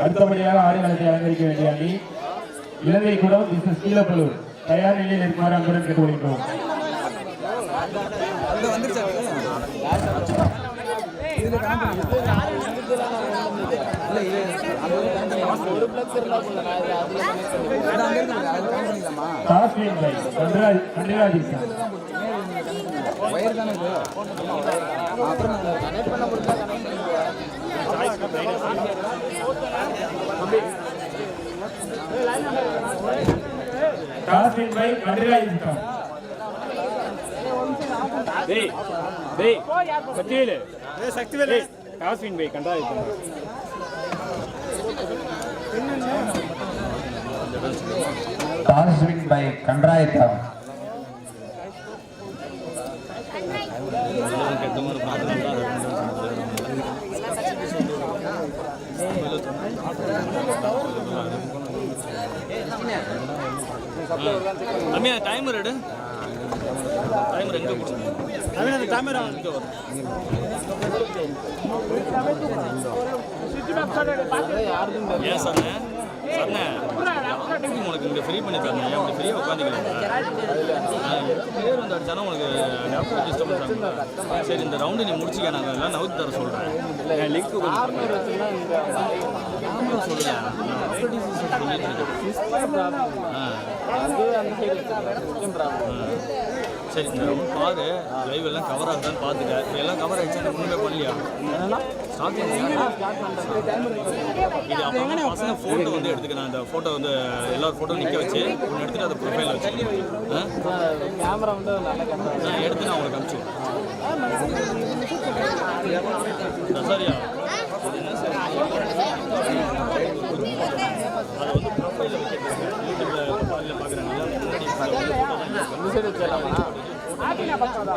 அடுத்தபடியாக ஆடுகளத்தை அலங்கரிக்க வேண்டிய அணி இலங்கை குடம் மிஸ்டர் கீழப்பலூர் தயார் நிலையில் இருக்குமாறு அன்புடன் கேட்டுக்கொள்கிறோம் காஸ்லின் பை பை சார் டேய் டேய் சக்திவேலு சக்திவேலு. காஸ்வின் பை கண்டாய் காஸ்லின் பை கண்டராயத்தா அம்மியா டைமர் எடு. டைமர் எங்க கொடுங்க அவன் அந்த கேமரா இங்க வரும் ஏன் சொன்ன? சொன்னேன் உனக்கு இங்க ஃப்ரீ பண்ணி தரேன் ஏன் அப்படி ஃப்ரீயா உட்காந்துக்கலாம் பேர் வந்து அடிச்சானா உனக்கு லேப்டாப் சிஸ்டம் சரி இந்த ரவுண்டு நீ முடிச்சுக்க. நாங்கள் எல்லாம் நவுத்தி தர சொல்கிறேன் லிங்க் சரி இந்த ரவுண்ட் பாரு. லைவ் எல்லாம் கவர் ஆகுதான்னு இப்ப எல்லாம் கவர் ஆயிடுச்சு ஒன்றுமே பண்ணலையா? ஸ்டார்டிங் இது அப்புறம் பசங்க ஃபோட்டோ வந்து எடுத்துக்கிறேன் அந்த ஃபோட்டோ வந்து எல்லார் ஃபோட்டோ நிற்க வச்சு ஒன்று எடுத்துட்டு அதை ப்ரொஃபைல் வச்சு கேமரா வந்து நான் எடுத்து நான் உங்களுக்கு அனுப்பிச்சு சரியா அதை வந்து ப்ரொஃபைலில் வச்சுருக்கேன் யூடியூப்பில் ப்ரொஃபைலில் பார்க்குறேன்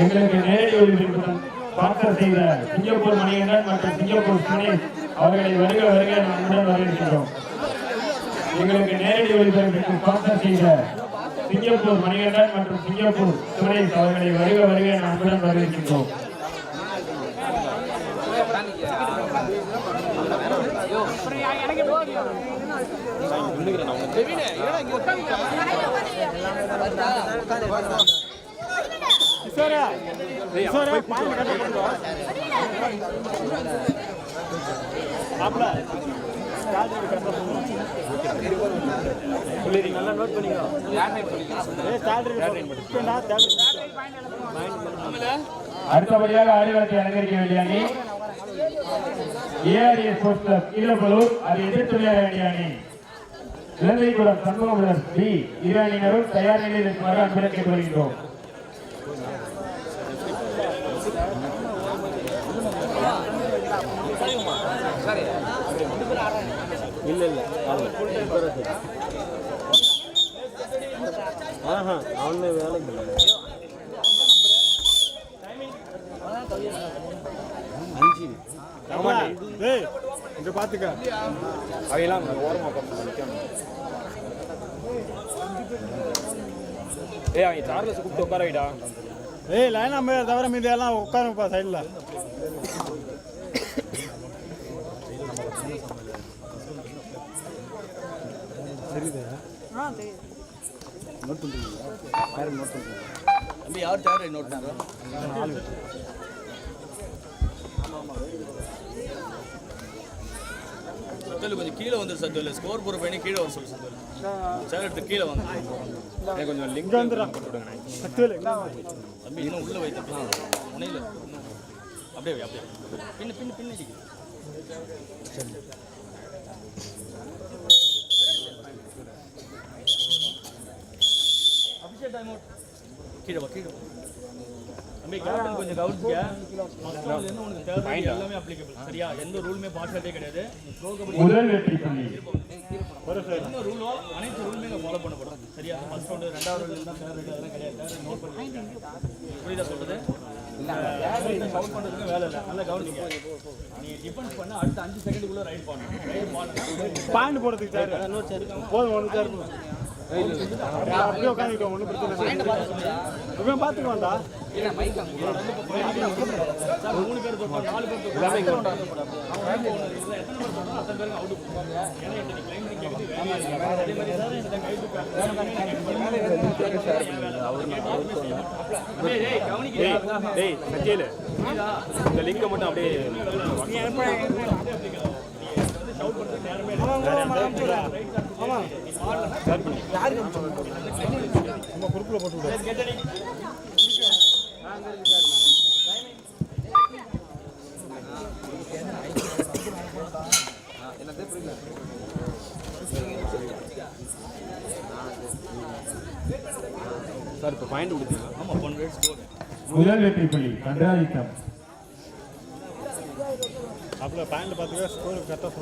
எங்களுக்கு நேரடி ஒளிபரப்புடன் ஸ்பான்சர் செய்த சிங்கப்பூர் மணிகண்டன் மற்றும் சிங்கப்பூர் சுனேஷ் அவர்களை வருக வருக நம்முடன் வரவேற்கிறோம் எங்களுக்கு நேரடி ஒளிபரப்பிற்கு ஸ்பான்சர் செய்த சிங்கப்பூர் மணிகண்டன் மற்றும் சிங்கப்பூர் சுனேஷ் அவர்களை வருக வருக நம்முடன் வரவேற்கின்றோம். ஈஸ்வரா நல்லா நோட் பண்ணிக்கோ அடுத்தபடியாக ஆடுகளத்தை அலங்கரிக்க வேண்டிய அணி ஏஆர்எஸ் ஸ்போர்ட்ஸ் கிளப் கீழப்பலூர் அதை எதிர்த்து வேண்டிய அணி இலங்கைக்குளம் சண்முகமுடன் பி இரு அணியினரும் தயார் நிலையில் இருக்குமாறு அன்புடன் வருகின்றோம் இல்ல இல்ல ஆஹா அவனே வேலைக்கு இல்லை அஞ்சு ஆமா டேய் இங்க பாத்துக்க அவையெல்லாம் ஓரமா உட்காந்து ஏய் அவன் சார்லஸ் கூப்பிட்டு உட்கார வைடா ஏய் லைனா நம்ம தவிர மீதி எல்லாம் உட்காருப்பா சைடுல தம்பி யார் தேவை நோட் பண்ணுறோம் கொஞ்சம் கீழே வந்து சத்துவல் ஸ்கோர் போகிற பையனே கீழே வர சொல்லு சேர் எடுத்து கீழே வந்து எனக்கு கொஞ்சம் லிங்க் வந்துடுறேன் தம்பி இன்னும் உள்ள வைத்துக்கலாம் முனையில் அப்படியே அப்படியே பின்ன பின்ன பின்னாடி கீழே கீழே வா. தம்பி கேப்டன் கொஞ்சம் கவனிச்சுக்க. மற்றதுல இருந்து உனக்கு தேவை எல்லாமே அப்ளிகபிள் சரியா? எந்த ரூலுமே பார்ஷாலிட்டே கிடையாது ப்ரோ கபடி முதல் வெற்றி புள்ளி. என்ன ரூலோ அனைத்து ரூலுமே இங்கே ஃபாலோ பண்ணப்படும் சரியா? ஃபர்ஸ்ட் ரவுண்டு ரெண்டாவது ரவுண்டு தான் தேர்ட் ரவுண்டு அதெல்லாம் கிடையாது. நோட் பண்ணி புரியுதா சொல்றது? சவுண்ட் பண்ணுறதுக்கு வேலை இல்லை. நல்லா கவனிங்க. நீ டிஃபென்ஸ் பண்ண அடுத்த அஞ்சு செகண்டுக்குள்ள ரைட் பண்ணணும் ரைட் பண்ணணும் பாயிண்ட் போடுறதுக்கு சார். போதும் ஒன்று சார். அப்படியே உட்காந்துக்கிட்டோம் ஒன்றும் பிரச்சனை இவன் பார்த்துக்குவான்டா மூணு பேர் நாலு பேர் இந்த நம்ம குறுக்கில் போட்டு விடு சார் இப்போ பாயிண்ட் கொடுத்தீங்க ஆமாம் ஒன் ரேட் ஸ்கோர் முதல் வெற்றி புள்ளி கன்றாதித்தம் அப்படியே பாயிண்ட் பார்த்துக்க ஸ்கோர் கரெக்டாக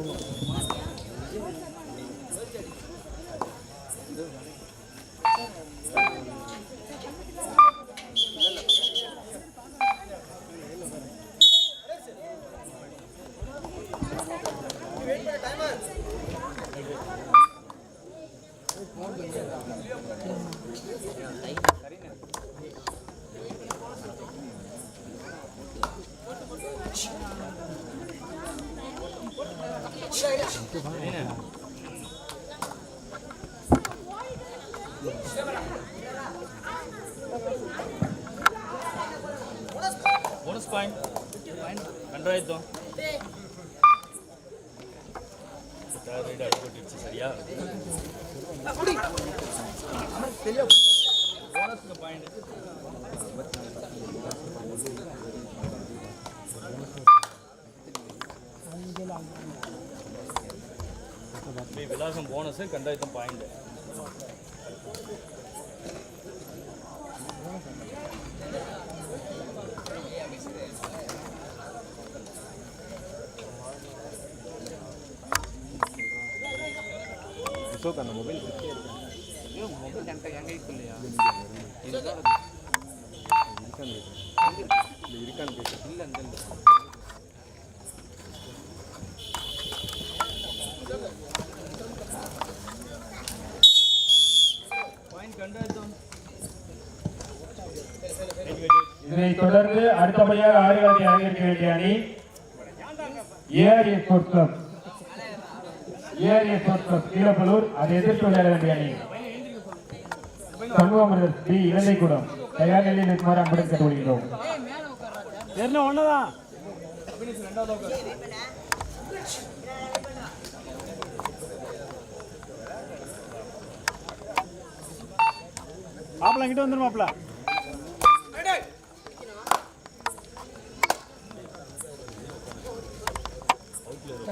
சொல்லணும் போனஸ் பாயிண்ட் அடிபட்டுருச்சு சரியா பாயிண்ட் விலாசம் போனஸ் கண்டாயத்தம் பாயிண்ட் அசோக் அந்த மொபைல் இருக்கான்னு கேட்டு இல்லை கண்டாயத்தம் தொடர்ந்து அடுத்தபடியாக ஆடுகளத்தை அரங்கேற்க வேண்டிய அணி ஏஆர்ஏ ஸ்போர்ட்ஸ் கிளப் கீழப்பலூர் அதை எதிர்த்து விளையாட வேண்டிய அணி. சண்முகமரர் டி இலந்தைக்குடம் தயார் நிலையில் இருக்குமாறு அன்புடன் கேட்டுக்கொள்கிறோம் என்ன ஒன்று தான் மாப்பிள்ள கிட்ட வந்துடும் மாப்பிள்ள.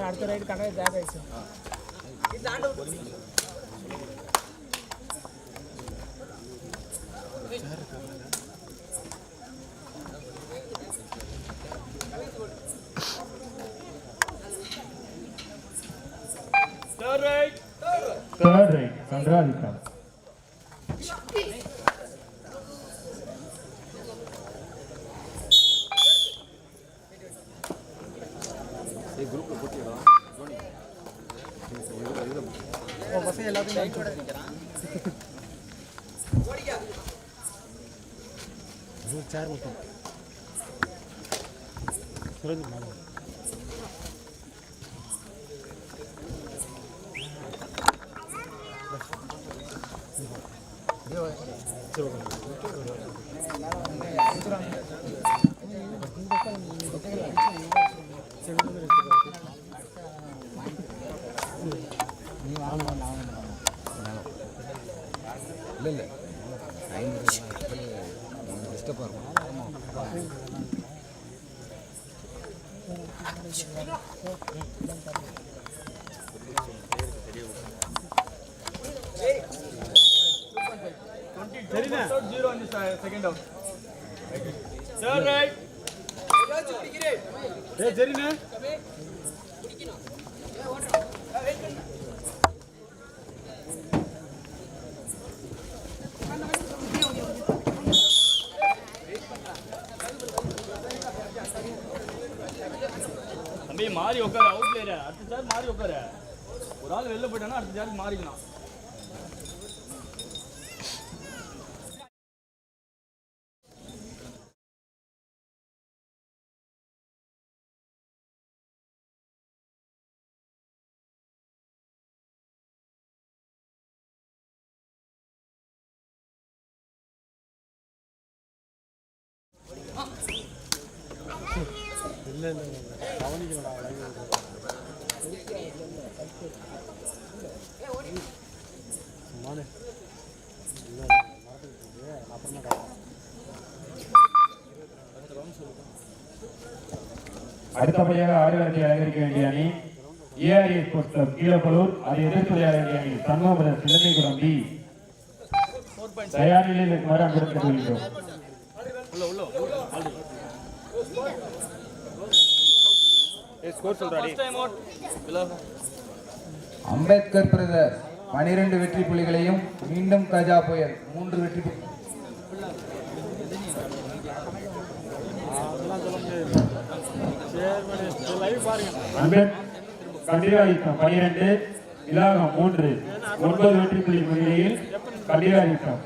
அடுத்த ரைடு கணக்கு தேவை ஆயிடுச்சு. தேர்ட் ரைட் தேர்ட் ரைட் கன்றாதித்தம் பசங்க எல்லாத்தையும் சேர் மட்டும் சுரேந்திர மாமா இல்லை இல்லை. ஐநூறு டிஸ்டர்பாக இருக்கும் ஜீரோ அஞ்சு செகண்ட் அவுட் தேர்ட் ரைட் ஏ சரிண்ணே தம்பி மாறி உட்கார அவுட் பிளேயர் அடுத்த சார் மாறி உட்கார. ஒரு ஆள் வெளில போயிட்டானா அடுத்த சாருக்கு மாறிக்கலாம் இல்லை இல்லை இல்லை கவனிக்கலடா இல்லை அப்புறமா அடுத்தபடியாக ஆடுகளத்தை அலங்கரிக்க வேண்டிய அணி ஏஆர்எஸ் ஸ்போர்ட்ஸ் கீழப்பலூர் அதை எதிர்த்து வேண்டிய அணி சண்முகபுரம் சிலந்தைக்குளம் பி தயார் நிலையில் இருக்குமாறு அன்புடன் கேட்டுக்கொள்கிறோம் உள்ள உள்ள ஆல்ரெடி ஸ்கோர் அம்பேத்கர் பிரதர் பனிரெண்டு வெற்றி புள்ளிகளையும் மீண்டும் கஜா புயல் மூன்று வெற்றி கண்டிராயுத்தம் பனிரெண்டு இலாகம் மூன்று ஒன்பது வெற்றி புள்ளி முன்னிலையில் கண்டிராயுத்தம்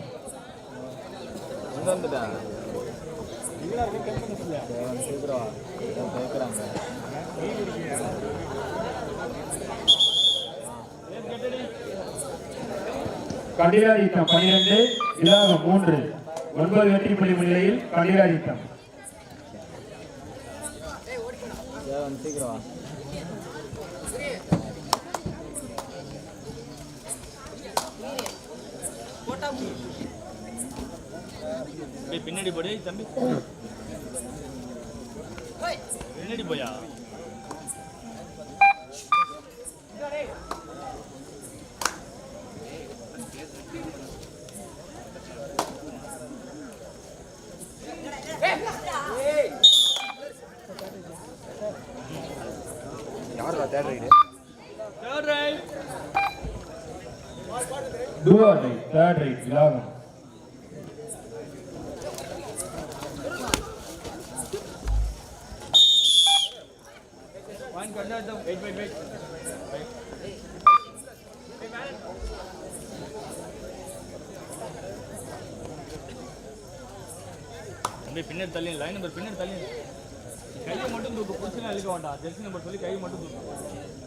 கண்டிராதித்தம் பனிரெண்டு இலாகம் மூன்று. ஒன்பது வெற்றி புள்ளி முன்னிலையில் கண்டிராதித்தம். பின்னாடி போடு. தம்பி. பின்னாடி போயா? Third raid third raid Do or die, third right, இலாகம் பாயிண்ட் கண்டாட்டம் வெயிட் வெயிட் வெயிட் தம்பி பின்னாடி தள்ளி லைன் நம்பர் பின்னாடி தள்ளி கையை மட்டும் தூக்கு பிடிச்சலாம் இழுக்க வேண்டாம். ஜெர்சி நம்பர் சொல்லி கை மட்டும் தூக்கு.